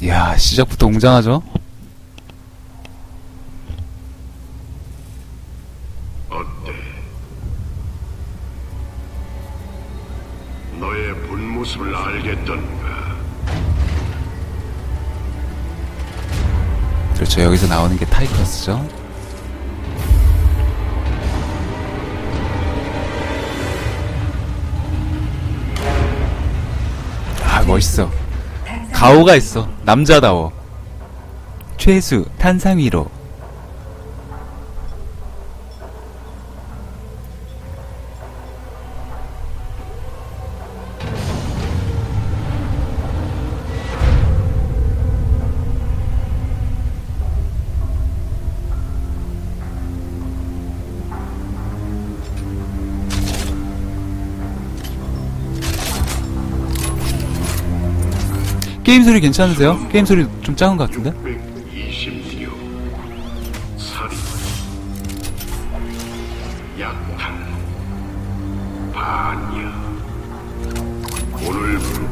이야, 시작부터 웅장하죠? 어때? 너의 본 모습을 알겠던가? 그렇죠. 여기서 나오는 게 타이커스죠. 아, 멋있어. 가오가 있어. 남자다워. 최수, 탄상 위로. 게임 소리 괜찮으세요? 게임 소리 좀 작은 것 같은데? 626 살인 약탈 반야 오늘부로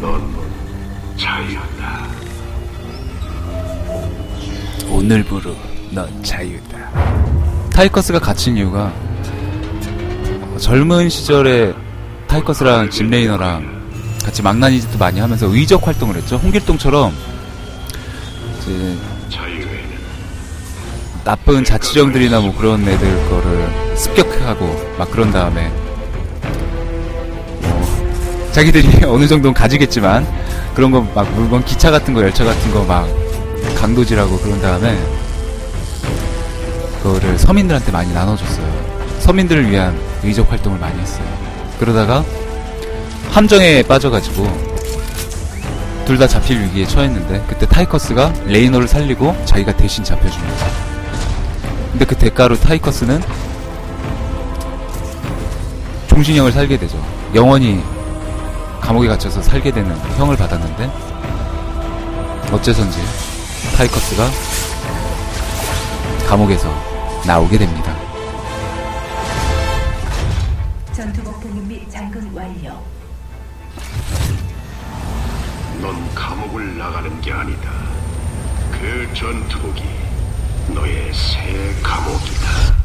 넌 자유다 오늘부로 넌 자유다. 타이커스가 갇힌 이유가 어, 젊은 시절에 타이커스랑 짐 레이너랑 같이 망나니짓도 많이 하면서 의적 활동을 했죠. 홍길동처럼 이제 나쁜 자치령들이나 뭐 그런 애들 거를 습격하고 막 그런 다음에 뭐 자기들이 어느 정도는 가지겠지만 그런 거 막 물건 기차 같은 거 열차 같은 거 막 강도질하고 그런 다음에 그거를 서민들한테 많이 나눠줬어요. 서민들을 위한 의적 활동을 많이 했어요. 그러다가 함정에 빠져가지고 둘 다 잡힐 위기에 처했는데 그때 타이커스가 레이너를 살리고 자기가 대신 잡혀줍니다. 근데 그 대가로 타이커스는 종신형을 살게 되죠. 영원히 감옥에 갇혀서 살게 되는 형을 받았는데 어째선지 타이커스가 감옥에서 나오게 됩니다. 전투복 통일 및 잠금 완료. 넌 감옥을 나가는 게 아니다. 그 전투복이 너의 새 감옥이다.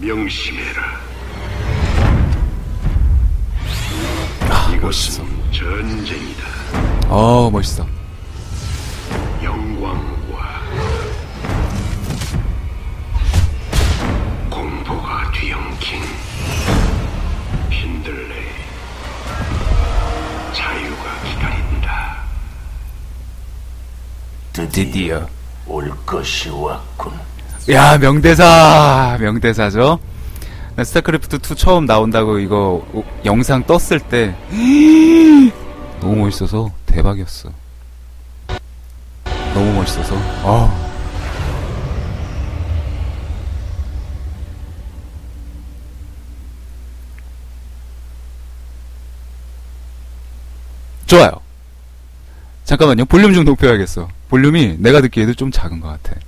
명심해라. 아, 이것은 멋있어. 전쟁이다. 어, 멋있어. 드디어. 올 것이 왔군. 야, 명대사! 명대사죠? 나 스타크래프트 2 처음 나온다고 이거 오- 영상 떴을 때 너무 멋있어서 대박이었어. 너무 멋있어서. 아. 좋아요. 잠깐만요. 볼륨 좀 높여야겠어. 볼륨이 내가 듣기에도 좀 작은 것 같아.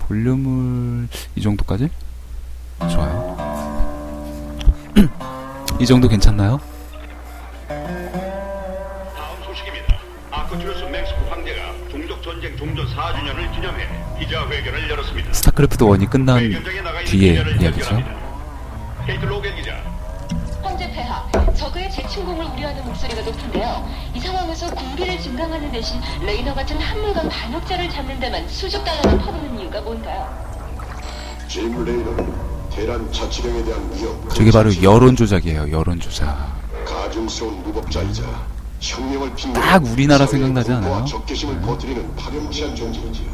볼륨을 이 정도까지? 좋아요. 이 정도 괜찮나요? 다음 소식입니다. 아크투리스 맹스크 황제가 종족 전쟁 종전 4주년을 기념해 기자회견을 열었습니다. 스타크래프트 1이 끝난 뒤에 이야기죠. 목소리가 높은데요. 이 상황에서 군비를 증강하는 대신 레이너 같은 한물간 반역자를 잡는 데만 수십 달러를 퍼붓는 이유가 뭔가요? 짐 레이너는 테란 자치령에 대한 위협. 그 저게 바로 자체, 여론 조작이에요. 여론 조작. 가증스러운 무법자이자 혁명을 핑계로 딱 우리나라 생각나지 않아요? 적개심을 퍼뜨리는 파렴치한 정치이지요.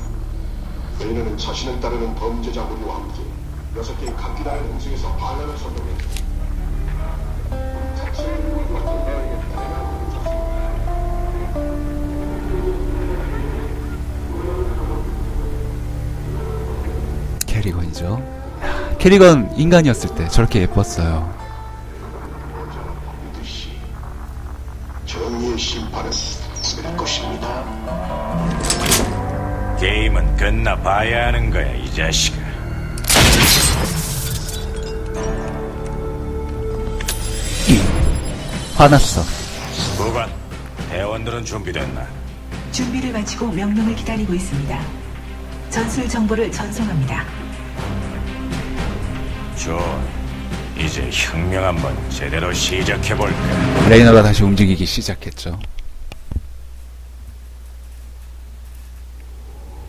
레이너는 자신을 따르는 범죄자 무리와 함께 여섯 개의 각기 다른 행성에서 반란을 선동했다. 캐리건이죠. 야, 캐리건 인간이었을 때 저렇게 예뻤어요. 정의의 것입니다. 게임은 끝나봐야 하는 거야, 이 자식아. 화났어. 보관. 대원들은 준비됐나? 준비를 마치고 명령을 기다리고 있습니다. 전술 정보를 전송합니다. 좋아. 이제 혁명 한번 제대로 시작해볼까? 레이너가 다시 움직이기 시작했죠.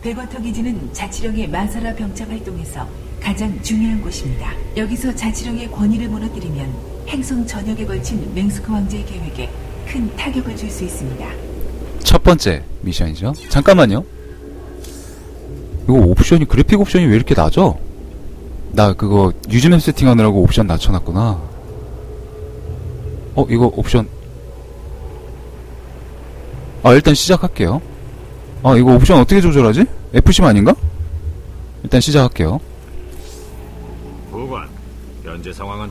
백워터 기지는 자치령의 마사라 병참 활동에서 가장 중요한 곳입니다. 여기서 자치령의 권위를 무너뜨리면 행성 전역에 걸친 맹스크 왕제의 계획에 큰 타격을 줄 수 있습니다. 첫 번째 미션이죠. 잠깐만요. 이거 옵션이 그래픽 옵션이 왜 이렇게 낮아? 나 그거 유즈맵 세팅하느라고 옵션 낮춰놨구나. 어 이거 옵션 아 일단 시작할게요. 아 이거 옵션 어떻게 조절하지? F10 아닌가? 일단 시작할게요. 보관. 현재 상황은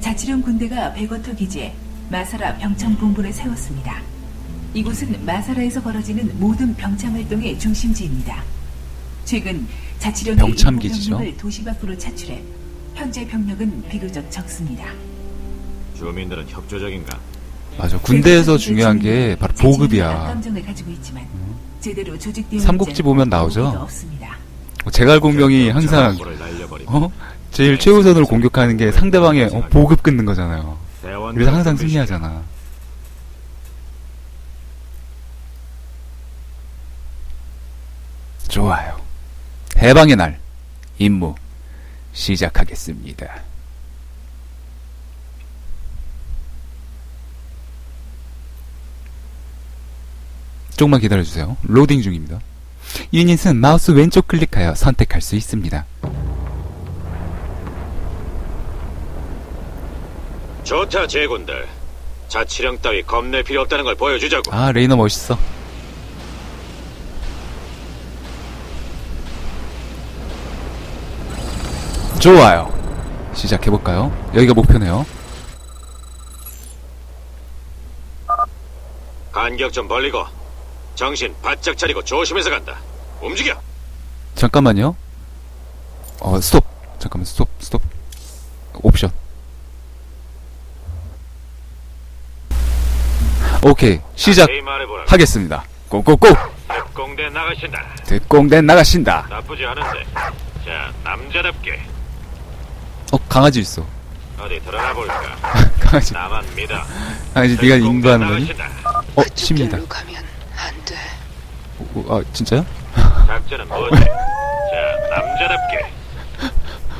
자치령 군대가 백워터 기지에 마사라 병참 본부를 세웠습니다. 이곳은 마사라에서 벌어지는 모든 병참 활동의 중심지입니다. 최근 자치령의 병참 일부 기지죠. 병력을 도시 밖으로 차출해 현재 병력은 비교적 적습니다. 주민들은 협조적인가? 맞아 군대에서 중요한 게 바로 보급이야. 감정을 가지고 있지만 제대로 조직되어 삼국지 보면 나오죠? 없습니다. 제갈공명이 항상 어 제일 최우선으로 공격하는 게 상대방의 어, 보급 끊는 거잖아요. 그래서 항상 승리하잖아. 좋아요. 해방의 날 임무 시작하겠습니다. 조금만 기다려주세요. 로딩 중입니다. 유닛은 마우스 왼쪽 클릭하여 선택할 수 있습니다. 좋다 제군들 자치령 따위 겁낼 필요 없다는 걸 보여주자고 아 레이너 멋있어. 좋아요. 시작해볼까요? 여기가 목표네요. 간격 좀 벌리고 정신 바짝 차리고 조심해서 간다 움직여 잠깐만요. 어, 스톱. 잠깐만, 스톱, 스톱. 옵션. 오케이, 시작 자세히 말해보라 하겠습니다. 꼬꼬꼬! 특공대 나가신다 특공대 나가신다. 나쁘지 않은데 자 남자답게 어, 강아지 있어. 어디 드러나 볼까 강아지. 나만 믿어 강아지 네가 인도하는 거니? 어, 십니다. 가면 안 돼. 어, 아, 진짜요? 작전은 뭐지 자 남자답게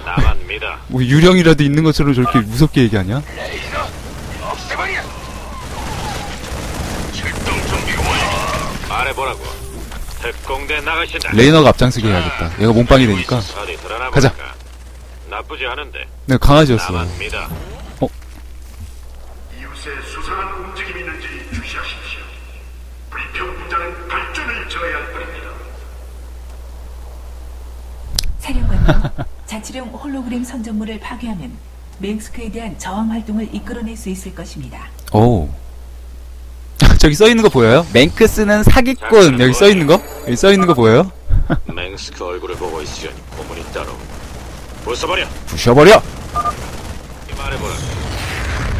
나만 믿어 뭐 유령이라도 있는 것처럼 저렇게 무섭게 얘기하냐? 말해보라고 특공대 나가신다 레이너가 앞장서게 해야겠다. 얘가 몸빵이 되니까. 어디 드러나 가자. 볼까 나쁘지 않은데 내가 강아지였어. 나만 믿어 이웃에 수상한 움직임이 있는지 주시하십시오. 불평부자는 발전을 저해할 뿐입니다. 사령관님, 자치령 홀로그램 선전물을 파괴하면 맹스크에 대한 저항 활동을 이끌어낼 수 있을 것입니다. 오. 저기 써 있는 거 보여요? 맹크스는 사기꾼. 여기 써 있는 거? 여기 써 있는 거 보여요? 맹스크 얼굴을 보고 있으려니 고문이 따로 부숴버려. 부셔버려! 말해보라.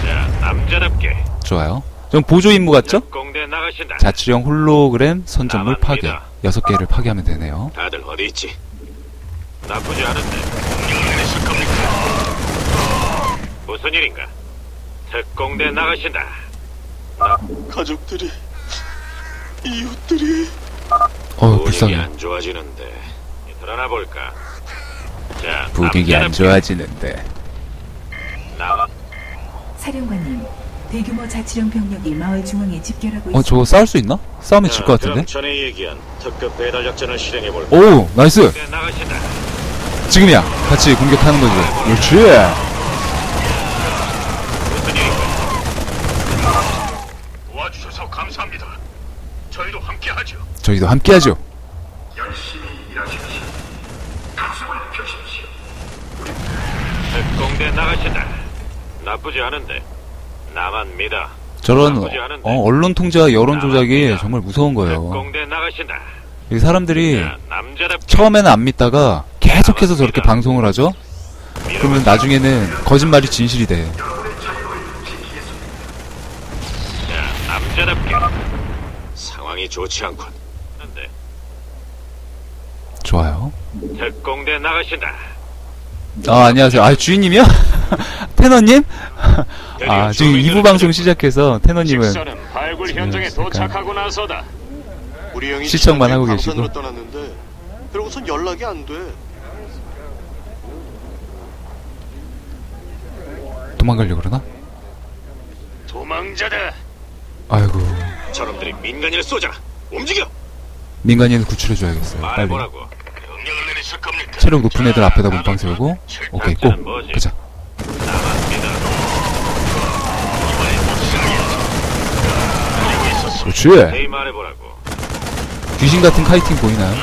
자 남자답게. 좋아요. 좀 보조 임무 같죠? 특공대 나가신다. 자치령 홀로그램 선전물 파괴. 여섯 개를 파괴하면 되네요. 다들 어디 있지? 나쁘지 않은데. 무슨 일인가? 특공대 나가신다. 나 가족들이 이웃들이. 어우, 분위기 불쌍해. 안 좋아지는데. 드러나 볼까 자 분위기 안 좋아지는데. 나가 사령관님, 대규모 자치령 병력이 마을 중앙에 집결하고 어, 있습니다. 저거 싸울 수 있나? 싸우면 질것 자, 같은데? 그럼 전에 얘기한 특급 배달 작전을 실행해 볼까 오, 나이스! 나가신다 지금이야. 같이 공격하는 거지. 그렇지! 무슨 일인가 도와주셔서 감사합니다. 저희도 함께하죠. 저희도 함께 하죠. 특공대 나가신다 나쁘지 않은데 나만 믿어 저런, 나쁘지 않은데. 어, 언론 통제와 여론 조작이 정말 무서운 거예요. 특공대 나가신다 이 사람들이 남자답게 처음에는 안 믿다가 계속해서 저렇게 방송을 하죠? 그러면 나중에는 거짓말이 진실이 돼. 남자답게 상황이 좋지 않군. 근데 좋아요. 특공대 나가신다. 아, 안녕하세요. 아, 주인님이요? 테너님? 아, 지금 2부 방송 시작해서 테너님은 발굴 현장에 약간- 도착하고 나서다. 우리 형이 시청만 지난주에 하고 계시고. 떠났는데 그러고선 연락이 안 돼. 도망가려고 그러나? 도망자다. 아이고. 저놈들이 민간인을 쏘자. 움직여. 민간인을 구출해줘야겠어요. 빨리. 말해보라고. 명령을 내리실 겁니까? 체력 높은 애들 앞에다 몸빵 세우고. 오케이, 고! 가자. 그렇지. 말해보라고. 귀신 같은 카이팅 보이나요?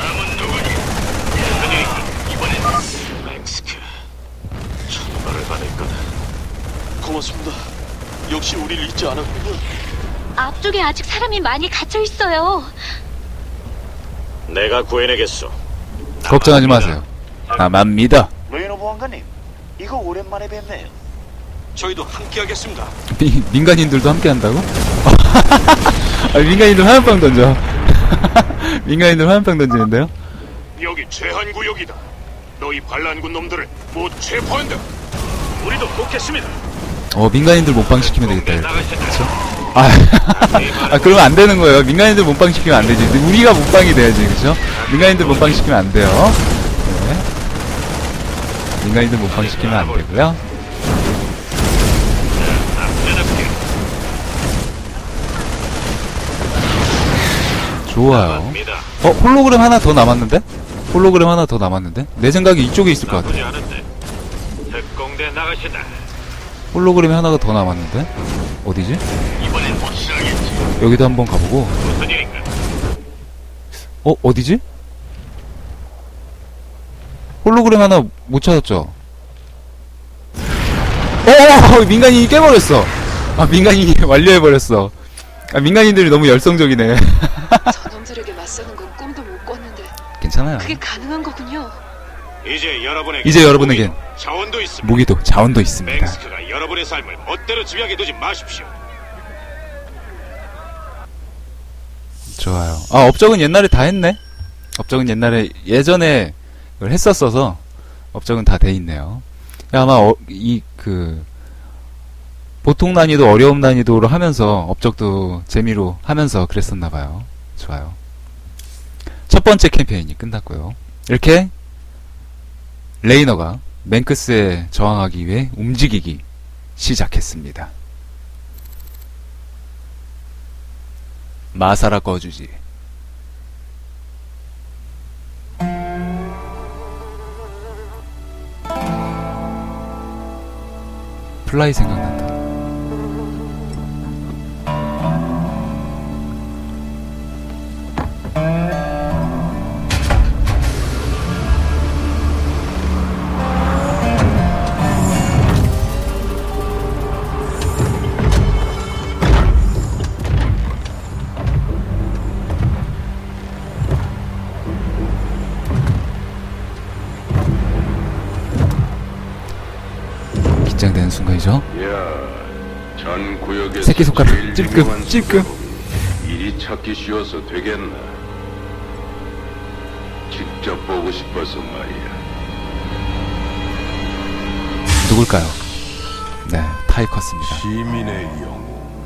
맹스크. 천벌을 받을 거다. 고맙습니다. 역시 우리를 잊지 않았군요. 앞쪽에 아직 사람이 많이 갇혀 있어요. 내가 구해내겠소. 걱정하지 마세요. 나만 믿어. 레이너 보안관님, 이거 오랜만에 뵙네요. 저희도 함께하겠습니다. 미, 민간인들도 함께 한다고? 아, 민간인들 화염병 던져. 민간인들 화염병 던지는데요? 여기 제한 구역이다. 너희 반란군 놈들을 못 체포한다. 우리도 돕겠습니다. 어, 민간인들 몸빵 시키면 되겠다. 이렇게. 나가신다. 아, 아, 그러면 안 되는 거예요. 민간인들 몸빵 시키면 안 되지. 우리가 몸빵이 돼야지, 그죠? 민간인들 몸빵 시키면 안 돼요. 네. 민간인들 몸빵 시키면 안 되고요. 좋아요. 어, 홀로그램 하나 더 남았는데? 홀로그램 하나 더 남았는데? 내 생각에 이쪽에 있을 것 같아. 특공대 나가신다. 홀로그램이 하나가 더 남았는데? 어디지? 여기도 한번 가보고. 어, 어디지? 홀로그램 하나 못 찾았죠? 어, 어, 민간인이 깨버렸어. 아, 민간인이 완료해버렸어. 아, 민간인들이 너무 열성적이네. 저놈들에게 맞서는 건 꿈도 못 꿨는데 괜찮아요. 그게 가능한 거군요. 이제 여러분에게 이제 여러분에겐 무기도 자원도 있습니다. 무기도, 자원도 있습니다. 맹스크가 여러분의 삶을 멋대로 지배하게 두지 마십시오. 좋아요. 아, 업적은 옛날에 다 했네? 업적은 옛날에, 예전에 그걸 했었어서, 업적은 다 돼 있네요. 아마, 어, 이, 그, 보통 난이도, 어려움 난이도로 하면서, 업적도 재미로 하면서 그랬었나 봐요. 좋아요. 첫 번째 캠페인이 끝났고요. 이렇게, 레이너가 맹크스에 저항하기 위해 움직이기 시작했습니다. 마사라 꺼주지. 플라이 생각난다. 순간이죠. 야, 전 구역에서 새끼손가락 찔끔, 찔끔. 이리 찾기 쉬워서 되겠나? 직접 보고 싶어서 말이야. 누굴까요? 네, 타이커스입니다. 시민의 영웅,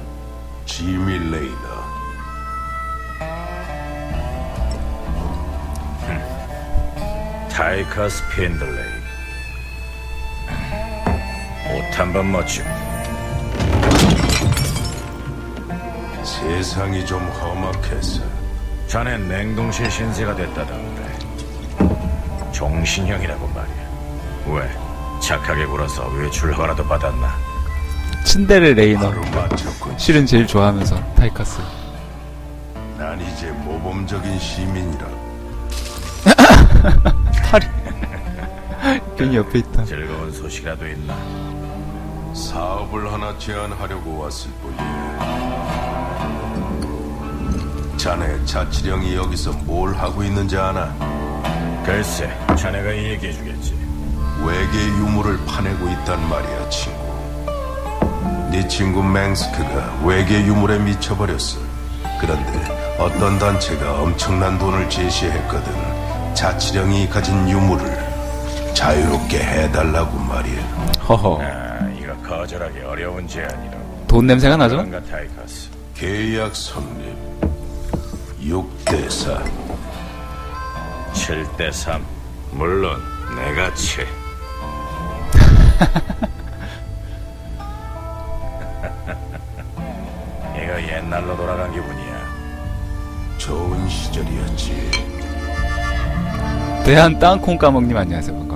지미 레이너. 타이카 스핀들레이. 옷한번 멋지고. 세상이 좀 험악해서 자넨 냉동실 신세가 됐다던데. 종신형이라고 말이야. 왜? 착하게 굴어서 외출 허가라도 받았나? 친데레 레이너. 바로 맞췄군. 실은 제일 좋아하면서 타이커스. 난 이제 모범적인 시민이라. 팔이. 괜히 옆에 있다. 즐거운 소식이라도 있나? 사업을 하나 제안하려고 왔을 뿐이야. 자네 자치령이 여기서 뭘 하고 있는지 아나? 글쎄, 자네가 얘기해 주겠지. 외계 유물을 파내고 있단 말이야, 친구. 네 친구 맹스크가 외계 유물에 미쳐버렸어. 그런데 어떤 단체가 엄청난 돈을 제시했거든. 자치령이 가진 유물을 자유롭게 해달라고 말이야. 허허. 거절하기 어려운 제안이라고. 돈 냄새가 나죠? 그런가 타이커스. 계약 성립 6대 4 7대 3. 물론 내가 채. 이거 옛날로 돌아간 기분이야. 좋은 시절이었지. 대한 땅콩 까먹님 안녕하세요.